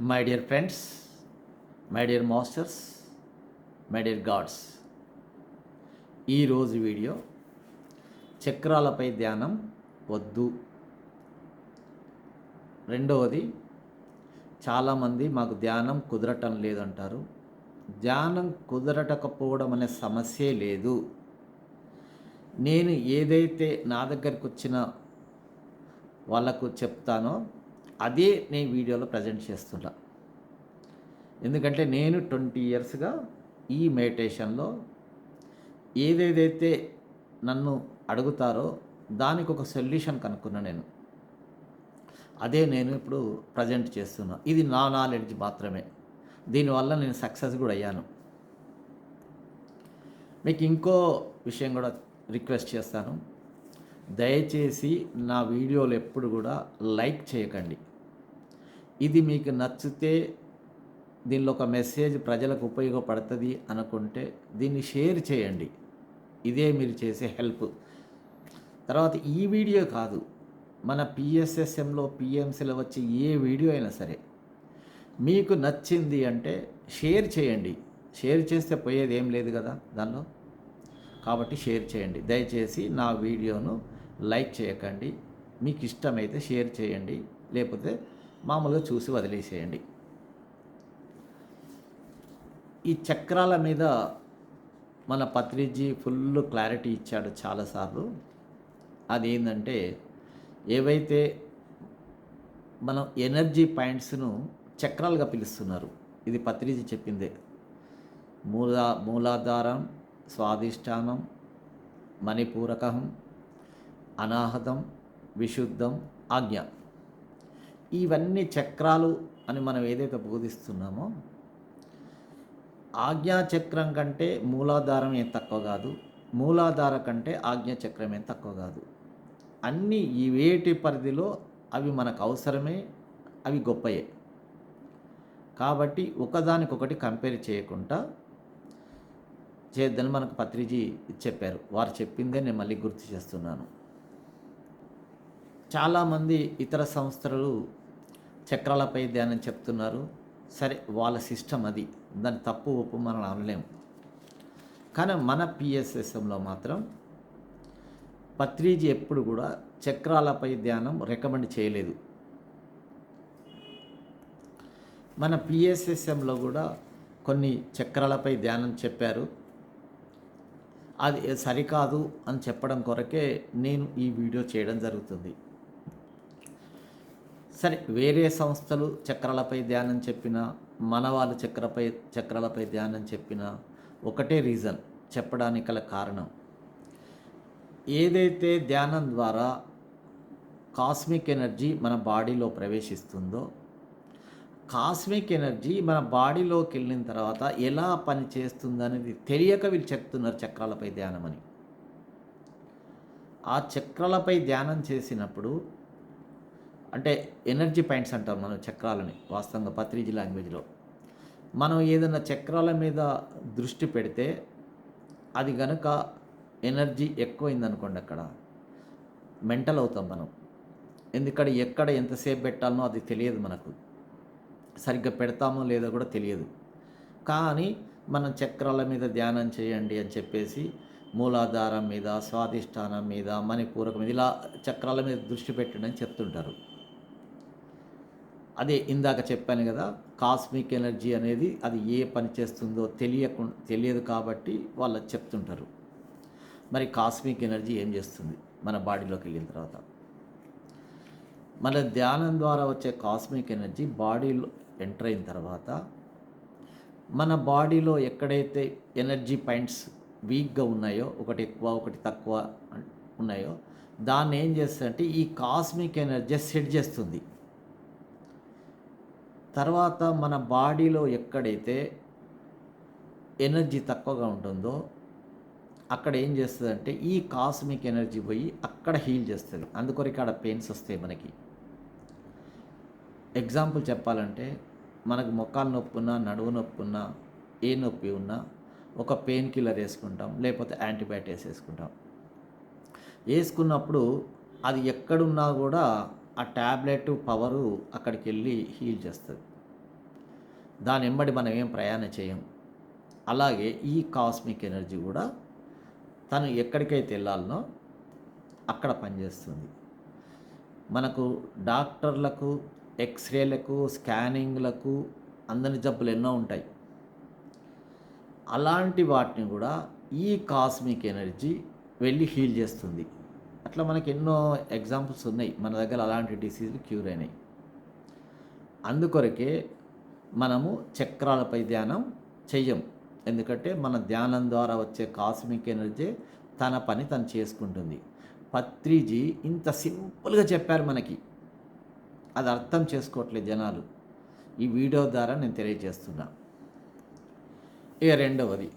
My dear friends my dear masters my dear gods ఈరోజు video చక్రాలపై ధ్యానం వద్దు. రెండవది చాలామంది మాకు ధ్యానం కుదరటం లేదంటారు. ధ్యానం కుదరటకపోవడం అనే సమస్యే లేదు. నేను ఏదైతే నా దగ్గరకు వచ్చిన వాళ్ళకు చెప్తానో అదే నేను వీడియోలో ప్రజెంట్ చేస్తున్నా. ఎందుకంటే నేను ట్వంటీ ఇయర్స్గా ఈ మెడిటేషన్లో ఏదేదైతే నన్ను అడుగుతారో దానికి ఒక సొల్యూషన్ కనుక్కున్నా నేను. అదే నేను ఇప్పుడు ప్రజెంట్ చేస్తున్నా. ఇది నా నాలెడ్జ్ మాత్రమే. దీనివల్ల నేను సక్సెస్ కూడా అయ్యాను. మీకు ఇంకో విషయం కూడా రిక్వెస్ట్ చేస్తాను. దయచేసి నా వీడియోలు ఎప్పుడు కూడా లైక్ చేయకండి. ఇది మీకు నచ్చితే దీనిలో ఒక మెసేజ్ ప్రజలకు ఉపయోగపడుతుంది అనుకుంటే దీన్ని షేర్ చేయండి. ఇదే మీరు చేసే హెల్ప్. తర్వాత ఈ వీడియో కాదు మన పిఎస్ఎస్ఎంలో పిఎంసీలో వచ్చే ఏ వీడియో అయినా సరే మీకు నచ్చింది అంటే షేర్ చేయండి. షేర్ చేస్తే పోయేది ఏం లేదు కదా దానిలో. కాబట్టి షేర్ చేయండి. దయచేసి నా వీడియోను లైక్ చేయకండి. మీకు ఇష్టమైతే షేర్ చేయండి. లేకపోతే మామూలుగా చూసి వదిలేసేయండి. ఈ చక్రాల మీద మన పత్రిజీ ఫుల్ క్లారిటీ ఇచ్చాడు చాలాసార్లు. అదేంటంటే ఏవైతే మనం ఎనర్జీ పాయింట్స్ను చక్రాలుగా పిలుస్తున్నారు ఇది పత్రిజీ చెప్పిందే. మూలా మూలాధారం స్వాధిష్టానం మణిపూరకం అనాహతం విశుద్ధం ఆజ్ఞ. ఇవన్నీ చక్రాలు అని మనం ఏదైతే బోధిస్తున్నామో ఆజ్ఞాచక్రం కంటే మూలాధారం ఏం తక్కువ కాదు. మూలాధార కంటే ఆజ్ఞాచక్రం ఏం తక్కువ కాదు. అన్నీ ఈ వేటి పరిధిలో అవి మనకు అవసరమే అవి గొప్పయే. కాబట్టి ఒకదానికొకటి కంపేర్ చేయకుండా చేద్దని మనకు పత్రిజీ చెప్పారు. వారు చెప్పిందే నేను మళ్ళీ గుర్తు చేస్తున్నాను. చాలామంది ఇతర సంస్థలు చక్రాలపై ధ్యానం చెప్తున్నారు. సరే వాళ్ళ సిస్టమ్ అది. దాని తప్పు ఒప్పు మనం అనలేము. కానీ మన పిఎస్ఎస్ఎంలో మాత్రం పత్రిజీ ఎప్పుడు కూడా చక్రాలపై ధ్యానం రికమెండ్ చేయలేదు. మన పిఎస్ఎస్ఎంలో కూడా కొన్ని చక్రాలపై ధ్యానం చెప్పారు. అది సరికాదు అని చెప్పడం కొరకే నేను ఈ వీడియో చేయడం జరుగుతుంది. సరే వేరే సంస్థలు చక్రాలపై ధ్యానం చెప్పిన మన వాళ్ళు చక్రపై చక్రాలపై ధ్యానం చెప్పిన ఒకటే రీజన్ చెప్పడానికి గల కారణం. ఏదైతే ధ్యానం ద్వారా కాస్మిక్ ఎనర్జీ మన బాడీలో ప్రవేశిస్తుందో కాస్మిక్ ఎనర్జీ మన బాడీలోకి వెళ్ళిన తర్వాత ఎలా పని చేస్తుందనేది తెలియక వీళ్ళు చెప్తున్నారు చక్రాలపై ధ్యానం అని. ఆ చక్రాలపై ధ్యానం చేసినప్పుడు అంటే ఎనర్జీ పాయింట్స్ అంటాం మనం చక్రాలని వాస్తవంగా పత్రిజీ లాంగ్వేజ్లో. మనం ఏదైనా చక్రాల మీద దృష్టి పెడితే అది గనుక ఎనర్జీ ఎక్కువైందనుకోండి అక్కడ మెంటల్ అవుతాం మనం. ఎందుకంటే ఎక్కడ ఎంతసేపు పెట్టాలనో అది తెలియదు మనకు. సరిగ్గా పెడతామో లేదో కూడా తెలియదు. కానీ మనం చక్రాల మీద ధ్యానం చేయండి అని చెప్పేసి మూలాధారం మీద స్వాధిష్టానం మీద మణిపూరకం మీద ఇలా చక్రాల మీద దృష్టి పెట్టండి అని చెప్తుంటారు. అదే ఇందాక చెప్పాను కదా కాస్మిక్ ఎనర్జీ అనేది అది ఏ పని చేస్తుందో తెలియకు తెలియదు కాబట్టి వాళ్ళు చెప్తుంటారు. మరి కాస్మిక్ ఎనర్జీ ఏం చేస్తుంది? మన బాడీలోకి వెళ్ళిన తర్వాత. మన ధ్యానం ద్వారా వచ్చే కాస్మిక్ ఎనర్జీ బాడీలో ఎంటర్ అయిన తర్వాత మన బాడీలో ఎక్కడైతే ఎనర్జీ పాయింట్స్ వీక్గా ఉన్నాయో ఒకటి ఎక్కువ ఒకటి తక్కువ ఉన్నాయో దాన్ని ఏం చేస్తుందంటే ఈ కాస్మిక్ ఎనర్జీ సెట్ చేస్తుంది. తర్వాత మన బాడీలో ఎక్కడైతే ఎనర్జీ తక్కువగా ఉంటుందో అక్కడ ఏం చేస్తుందంటే ఈ కాస్మిక్ ఎనర్జీ పోయి అక్కడ హీల్ చేస్తుంది. అందుకొరకు ఇక్కడ పెయిన్స్ వస్తాయి మనకి. ఎగ్జాంపుల్ చెప్పాలంటే మనకు మొక్కలు నొప్పి ఉన్నా నడువు నొప్పి ఉన్నా ఏ నొప్పి ఉన్నా ఒక పెయిన్ కిల్లర్ వేసుకుంటాం లేకపోతే యాంటీబయాటిక్స్ వేసుకుంటాం. వేసుకున్నప్పుడు అది ఎక్కడున్నా కూడా ఆ ట్యాబ్లెట్ పవరు అక్కడికి వెళ్ళి హీల్ చేస్తుంది. దాని వెంబడి మనం ఏం ప్రయాణం చేయం. అలాగే ఈ కాస్మిక్ ఎనర్జీ కూడా తను ఎక్కడికైతే వెళ్ళాలనో అక్కడ పనిచేస్తుంది. మనకు డాక్టర్లకు ఎక్స్రేలకు స్కానింగ్లకు అందని జబ్బులు ఎన్నో ఉంటాయి. అలాంటి వాటిని కూడా ఈ కాస్మిక్ ఎనర్జీ వెళ్ళి హీల్ చేస్తుంది. అట్లా మనకి ఎన్నో ఎగ్జాంపుల్స్ ఉన్నాయి. మన దగ్గర అలాంటి డిసీజులు క్యూర్ అయినాయి. అందుకొరకే మనము చక్రాలపై ధ్యానం చెయ్యం. ఎందుకంటే మన ధ్యానం ద్వారా వచ్చే కాస్మిక్ ఎనర్జీ తన పని తను చేసుకుంటుంది. పత్రిజీ ఇంత సింపుల్గా చెప్పారు మనకి. అది అర్థం చేసుకోవట్లేదు జనాలు. ఈ వీడియో ద్వారా నేను తెలియజేస్తున్నా. ఇక రెండవది.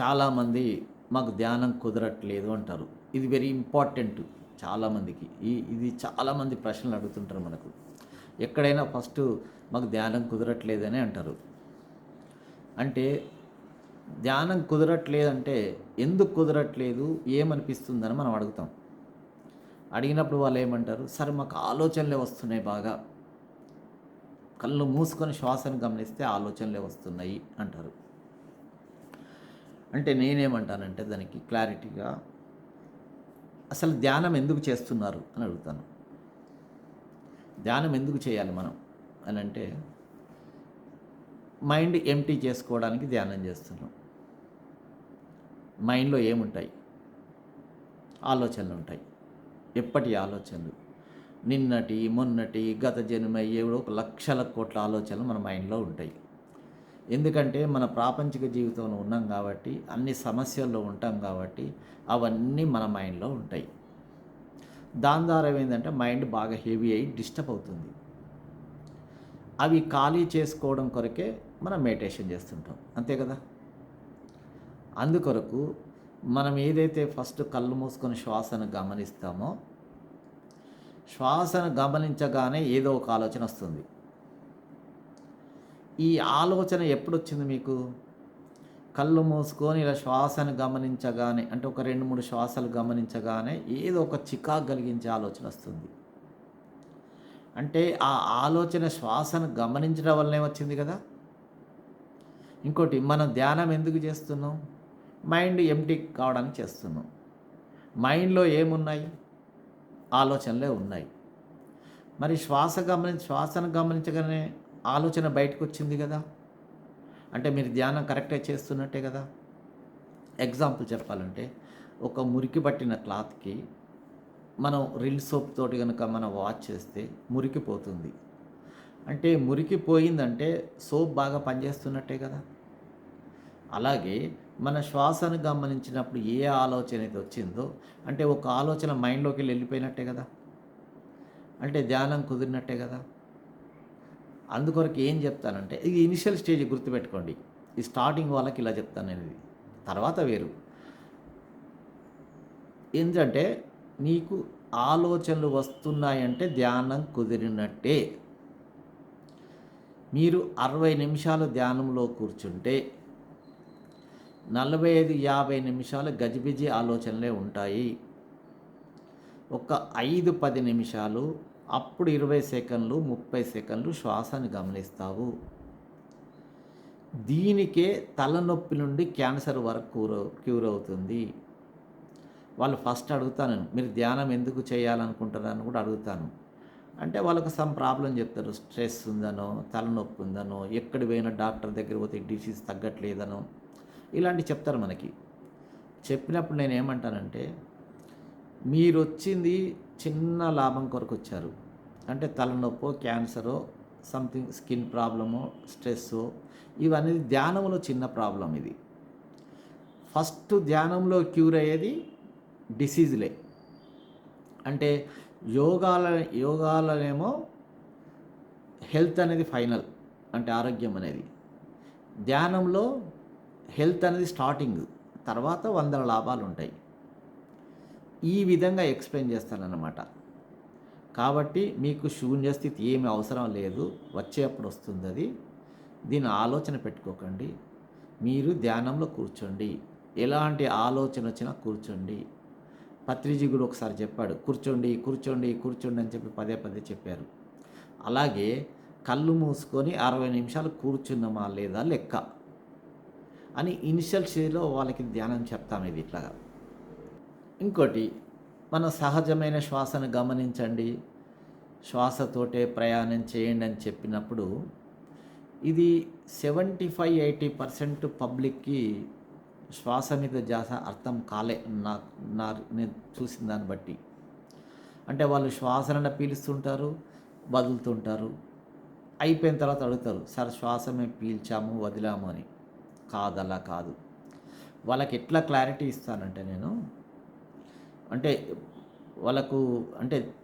చాలామంది మాకు ధ్యానం కుదరట్లేదు అంటారు. ఇది వెరీ ఇంపార్టెంట్ చాలామందికి. ఈ ఇది చాలామంది ప్రశ్నలు అడుగుతుంటారు మనకు. ఎక్కడైనా ఫస్ట్ మాకు ధ్యానం కుదరట్లేదని అంటారు. అంటే ధ్యానం కుదరట్లేదంటే ఎందుకు కుదరట్లేదు? ఏమనిపిస్తుందని మనం అడుగుతాం. అడిగినప్పుడు వాళ్ళు ఏమంటారు? సరే మాకు ఆలోచనలే వస్తున్నాయి బాగా. కళ్ళు మూసుకొని శ్వాసను గమనిస్తే ఆలోచనలే వస్తున్నాయి అంటారు. అంటే నేనేమంటానంటే దానికి క్లారిటీగా అసలు ధ్యానం ఎందుకు చేస్తున్నారు అని అడుగుతాను. ధ్యానం ఎందుకు చేయాలి మనం? అని అంటే మైండ్ ఎంటీ చేసుకోవడానికి ధ్యానం చేస్తున్నాం. మైండ్లో ఏముంటాయి? ఆలోచనలు ఉంటాయి. ఎప్పటి ఆలోచనలు? నిన్నటి మొన్నటి గత జన్మ ఏవో ఒక లక్షల కోట్ల ఆలోచనలు మన మైండ్లో ఉంటాయి. ఎందుకంటే మన ప్రాపంచిక జీవితంలో ఉన్నాం కాబట్టి అన్ని సమస్యల్లో ఉంటాం కాబట్టి అవన్నీ మన మైండ్లో ఉంటాయి. దాని ద్వారా ఏంటంటే మైండ్ బాగా హెవీ అయ్యి డిస్టర్బ్ అవుతుంది. అవి ఖాళీ చేసుకోవడం కొరకే మనం మెడిటేషన్ చేస్తుంటాం. అంతే కదా? అందుకొరకు మనం ఏదైతే ఫస్ట్ కళ్ళు మూసుకొని శ్వాసను గమనిస్తామో శ్వాసను గమనించగానే ఏదో ఒక ఆలోచన వస్తుంది. ఈ ఆలోచన ఎప్పుడొచ్చింది మీకు? కళ్ళు మూసుకొని ఇలా శ్వాసను గమనించగానే అంటే ఒక రెండు మూడు శ్వాసలు గమనించగానే ఏదో ఒక చికాకు కలిగించే ఆలోచన వస్తుంది. అంటే ఆ ఆలోచన శ్వాసను గమనించడం వల్లనే వచ్చింది కదా? ఇంకోటి మనం ధ్యానం ఎందుకు చేస్తున్నాం? మైండ్ ఎంటీ కావడానికి చేస్తున్నాం. మైండ్లో ఏమున్నాయి? ఆలోచనలే ఉన్నాయి. మరి శ్వాస గమని శ్వాసను గమనించగానే ఆలోచన బయటకు వచ్చింది కదా. అంటే మీరు ధ్యానం కరెక్ట్గా చేస్తున్నట్టే కదా. ఎగ్జాంపుల్ చెప్పాలంటే ఒక మురికి పట్టిన క్లాత్కి మనం రిల్ సోప్ తోటి కనుక మనం వాష్ చేస్తే మురికిపోతుంది అంటే మురికిపోయిందంటే సోప్ బాగా పనిచేస్తున్నట్టే కదా. అలాగే మన శ్వాసను గమనించినప్పుడు ఏ ఆలోచన అయితే వచ్చిందో అంటే ఒక ఆలోచన మైండ్లోకి వెళ్ళి వెళ్ళిపోయినట్టే కదా. అంటే ధ్యానం కుదిరినట్టే కదా. అందుకొరకు ఏం చెప్తానంటే ఇది ఇనిషియల్ స్టేజ్ గుర్తుపెట్టుకోండి. ఈ స్టార్టింగ్ వాళ్ళకి ఇలా చెప్తాను నేను. ఇది తర్వాత వేరు. ఏంటంటే నీకు ఆలోచనలు వస్తున్నాయంటే ధ్యానం కుదిరినట్టే. మీరు అరవై నిమిషాలు ధ్యానంలో కూర్చుంటే నలభై ఐదు యాభై నిమిషాలు గజిబిజి ఆలోచనలే ఉంటాయి. ఒక ఐదు పది నిమిషాలు అప్పుడు ఇరవై సెకండ్లు ముప్పై సెకండ్లు శ్వాసను గమనిస్తావు. దీనికే తలనొప్పి నుండి క్యాన్సర్ వరకు క్యూర్ క్యూర్ అవుతుంది. వాళ్ళు ఫస్ట్ అడుగుతాను మీరు ధ్యానం ఎందుకు చేయాలనుకుంటున్నారని కూడా అడుగుతాను. అంటే వాళ్ళకు సమ్ ప్రాబ్లం చెప్తారు స్ట్రెస్ ఉందనో తలనొప్పి ఉందనో ఎక్కడ పోయినా డాక్టర్ దగ్గర పోతే డిసీజ్ తగ్గట్లేదనో ఇలాంటివి చెప్తారు మనకి. చెప్పినప్పుడు నేను ఏమంటానంటే మీరు వచ్చింది చిన్న లాభం కొరకు వచ్చారు అంటే తలనొప్పో క్యాన్సరో సంథింగ్ స్కిన్ ప్రాబ్లమో స్ట్రెస్ ఇవన్నీ ధ్యానంలో చిన్న ప్రాబ్లం ఇది. ఫస్ట్ ధ్యానంలో క్యూర్ అయ్యేది డిసీజ్లే. అంటే యోగాల యోగాలనేమో హెల్త్ అనేది ఫైనల్ అంటే ఆరోగ్యం అనేది. ధ్యానంలో హెల్త్ అనేది స్టార్టింగ్ తర్వాత వందల లాభాలు ఉంటాయి ఈ విధంగా ఎక్స్ప్లెయిన్ చేస్తానన్నమాట. కాబట్టి మీకు శూన్య స్థితి ఏమి అవసరం లేదు. వచ్చేప్పుడు వస్తుంది అది దీని ఆలోచన పెట్టుకోకండి. మీరు ధ్యానంలో కూర్చోండి. ఎలాంటి ఆలోచన వచ్చినా కూర్చోండి. పత్రిజీ కూడా ఒకసారి చెప్పాడు కూర్చోండి కూర్చోండి కూర్చోండి అని చెప్పి పదే పదే చెప్పారు. అలాగే కళ్ళు మూసుకొని అరవై నిమిషాలు కూర్చున్నామా లేదా లెక్క అని ఇనిషియల్ స్టేజ్లో వాళ్ళకి ధ్యానం చెప్తాను ఇది ఇట్లాగా. ఇంకోటి మన సహజమైన శ్వాసను గమనించండి. శ్వాసతోటే ప్రయాణం చేయండి అని చెప్పినప్పుడు ఇది సెవెంటీ ఫైవ్ ఎయిటీ పర్సెంట్ పబ్లిక్కి శ్వాస మీద జాస అర్థం కాలే నా నా నేను చూసిన దాన్ని బట్టి. అంటే వాళ్ళు శ్వాసన పీలుస్తుంటారు వదులుతుంటారు అయిపోయిన తర్వాత అడుగుతారు సార్ శ్వాస మేము పీల్చాము వదిలాము అని. కాదు అలా కాదు. వాళ్ళకి ఎట్లా క్లారిటీ ఇస్తానంటే నేను అంటే వాళ్ళకు అంటే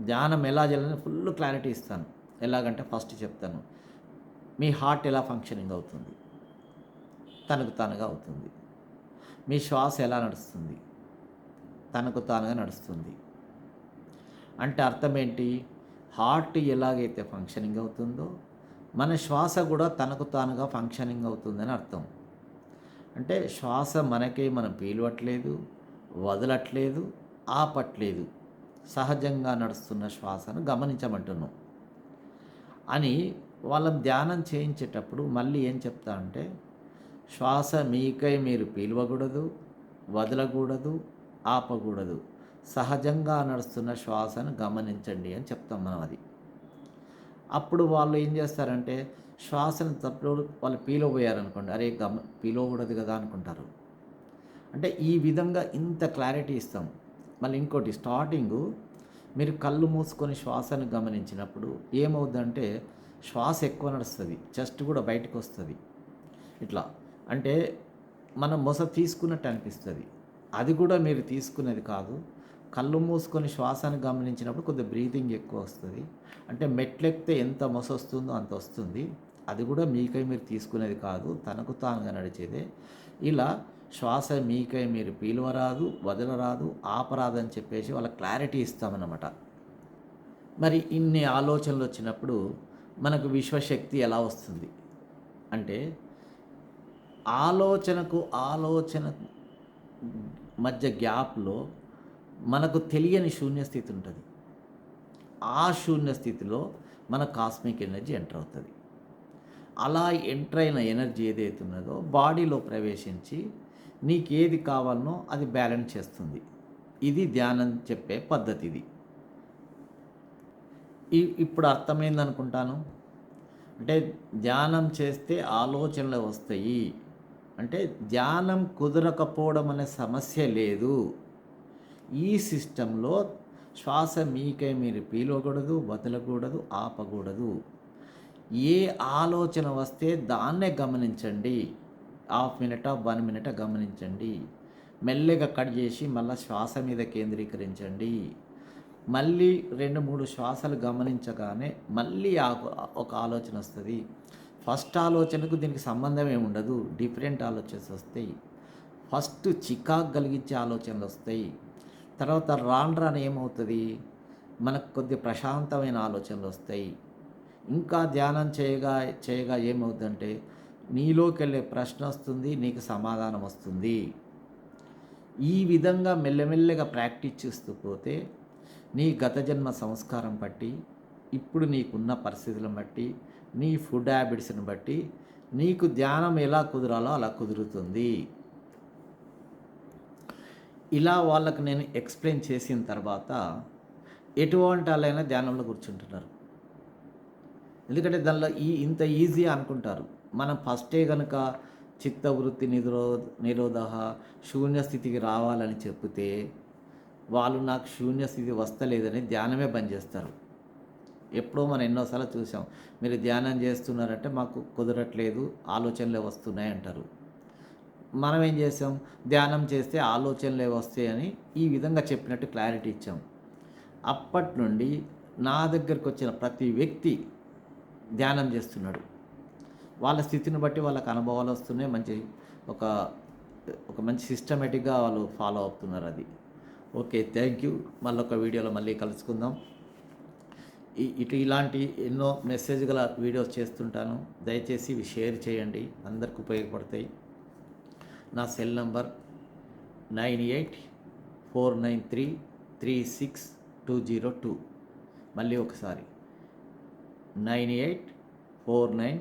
ధ్యానం ఎలా చేయాలని ఫుల్ క్లారిటీ ఇస్తాను. ఎలాగంటే ఫస్ట్ చెప్తాను. మీ హార్ట్ ఎలా ఫంక్షనింగ్ అవుతుంది? తనకు తానుగా అవుతుంది. మీ శ్వాస ఎలా నడుస్తుంది? తనకు తానుగా నడుస్తుంది. అంటే అర్థం ఏంటి? హార్ట్ ఎలాగైతే ఫంక్షనింగ్ అవుతుందో మన శ్వాస కూడా తనకు తానుగా ఫంక్షనింగ్ అవుతుందని అర్థం. అంటే శ్వాస మనకే మనం పీలవట్లేదు వదలట్లేదు ఆపట్లేదు. సహజంగా నడుస్తున్న శ్వాసను గమనించమంటున్నాం. అని వాళ్ళని ధ్యానం చేయించేటప్పుడు మళ్ళీ ఏం చెప్తా అంటే శ్వాస మీకై మీరు పీల్వకూడదు వదలకూడదు ఆపకూడదు. సహజంగా నడుస్తున్న శ్వాసను గమనించండి అని చెప్తాం మనం అది. అప్పుడు వాళ్ళు ఏం చేస్తారంటే శ్వాసను తప్పుడు వాళ్ళు పీలబోయారనుకోండి అరే గమ పీలవకూడదు కదా అనుకుంటారు. అంటే ఈ విధంగా ఇంత క్లారిటీ ఇస్తాం. మళ్ళీ ఇంకోటి స్టార్టింగు మీరు కళ్ళు మూసుకొని శ్వాసను గమనించినప్పుడు ఏమవుద్దంటే శ్వాస ఎక్కువ నడుస్తుంది చెస్ట్ కూడా బయటకు వస్తుంది ఇట్లా. అంటే మనం మొస తీసుకున్నట్టు అనిపిస్తుంది. అది కూడా మీరు తీసుకునేది కాదు. కళ్ళు మూసుకొని శ్వాసను గమనించినప్పుడు కొద్దిగా బ్రీతింగ్ ఎక్కువ వస్తుంది. అంటే మెట్లెక్కితే ఎంత మొస వస్తుందో అంత వస్తుంది. అది కూడా మీకై మీరు తీసుకునేది కాదు. తనకు తానుగా నడిచేదే. ఇలా శ్వాస మీకై మీరు పీలవరాదు వదలరాదు ఆపరాదు అని చెప్పేసి వాళ్ళ క్లారిటీ ఇస్తామన్నమాట. మరి ఇన్ని ఆలోచనలు వచ్చినప్పుడు మనకు విశ్వశక్తి ఎలా వస్తుంది? అంటే ఆలోచనకు ఆలోచన మధ్య గ్యాప్లో మనకు తెలియని శూన్యస్థితి ఉంటుంది. ఆ శూన్య స్థితిలో మన కాస్మిక్ ఎనర్జీ ఎంటర్ అవుతుంది. అలా ఎంటర్ అయిన ఎనర్జీ ఏదైతే ఉన్నదో బాడీలో ప్రవేశించి నీకు ఏది కావాలనో అది బ్యాలెన్స్ చేస్తుంది. ఇది ధ్యానం చెప్పే పద్ధతి ఇది ఇప్పుడు అర్థమైంది అనుకుంటాను అంటే ధ్యానం చేస్తే ఆలోచనలు వస్తాయి. అంటే ధ్యానం కుదరకపోవడం అనే సమస్య లేదు. ఈ సిస్టంలో శ్వాస మీకై మీరు పీలకూడదు వదలకూడదు ఆపకూడదు. ఏ ఆలోచన వస్తే దాన్నే గమనించండి. హాఫ్ మినిట్ వన్ మినిట్ గమనించండి. మెల్లగా కట్ చేసి మళ్ళీ శ్వాస మీద కేంద్రీకరించండి. మళ్ళీ రెండు మూడు శ్వాసలు గమనించగానే మళ్ళీ ఆ- ఒక ఆలోచన వస్తుంది. ఫస్ట్ ఆలోచనకు దీనికి సంబంధం ఏమి ఉండదు. డిఫరెంట్ ఆలోచనలు వస్తాయి. ఫస్ట్ చికాకు కలిగించే ఆలోచనలు వస్తాయి. తర్వాత రాను రాను ఏమవుతుంది? మనకు కొద్ది ప్రశాంతమైన ఆలోచనలు వస్తాయి. ఇంకా ధ్యానం చేయగా చేయగా ఏమవుతుందంటే నీలోకి వెళ్ళే ప్రశ్న వస్తుంది నీకు సమాధానం వస్తుంది. ఈ విధంగా మెల్లమెల్లగా ప్రాక్టీస్ చేస్తూ పోతే నీ గత జన్మ సంస్కారం బట్టి ఇప్పుడు నీకున్న పరిస్థితులను బట్టి నీ ఫుడ్ హ్యాబిట్స్ని బట్టి నీకు ధ్యానం ఎలా కుదరాలో అలా కుదురుతుంది. ఇలా వాళ్ళకు నేను ఎక్స్ప్లెయిన్ చేసిన తర్వాత ఎటువంటి వాళ్ళైనా ధ్యానంలో కూర్చుంటున్నారు. ఎందుకంటే దానిలో ఈ ఇంత ఈజీ అనుకుంటారు. మనం ఫస్టే కనుక చిత్తవృత్తి నిరో నిరోధ శూన్య స్థితికి రావాలని చెప్తే వాళ్ళు నాకు శూన్య స్థితి వస్తలేదని ధ్యానమే బంద్ చేస్తారు. ఎప్పుడో మనం ఎన్నోసార్లు చూసాం. మీరు ధ్యానం చేస్తున్నారంటే మాకు కుదరట్లేదు ఆలోచనలే వస్తున్నాయి అంటారు. మనం ఏం చేసాం? ధ్యానం చేస్తే ఆలోచనలే వస్తాయని ఈ విధంగా చెప్పినట్టు క్లారిటీ ఇచ్చాం. అప్పటి నుండి నా దగ్గరకు వచ్చిన ప్రతి వ్యక్తి ధ్యానం చేస్తున్నాడు. వాళ్ళ స్థితిని బట్టి వాళ్ళకి అనుభవాలు వస్తున్నాయి. మంచి ఒక ఒక మంచి సిస్టమేటిక్గా వాళ్ళు ఫాలో అవుతున్నారు అది. ఓకే థ్యాంక్ యూ మళ్ళీ ఒక వీడియోలో మళ్ళీ కలుసుకుందాం. ఇటు ఇలాంటి ఎన్నో మెసేజ్ గల వీడియోస్ చేస్తుంటాను. దయచేసి ఇవి షేర్ చేయండి. అందరికి ఉపయోగపడతాయి. నా cell number nine eight four nine three three six two zero two. మళ్ళీ ఒకసారి. Nine eight four nine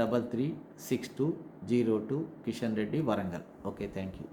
double three six two zero two Kishan Reddy Warangal. Okay thank you.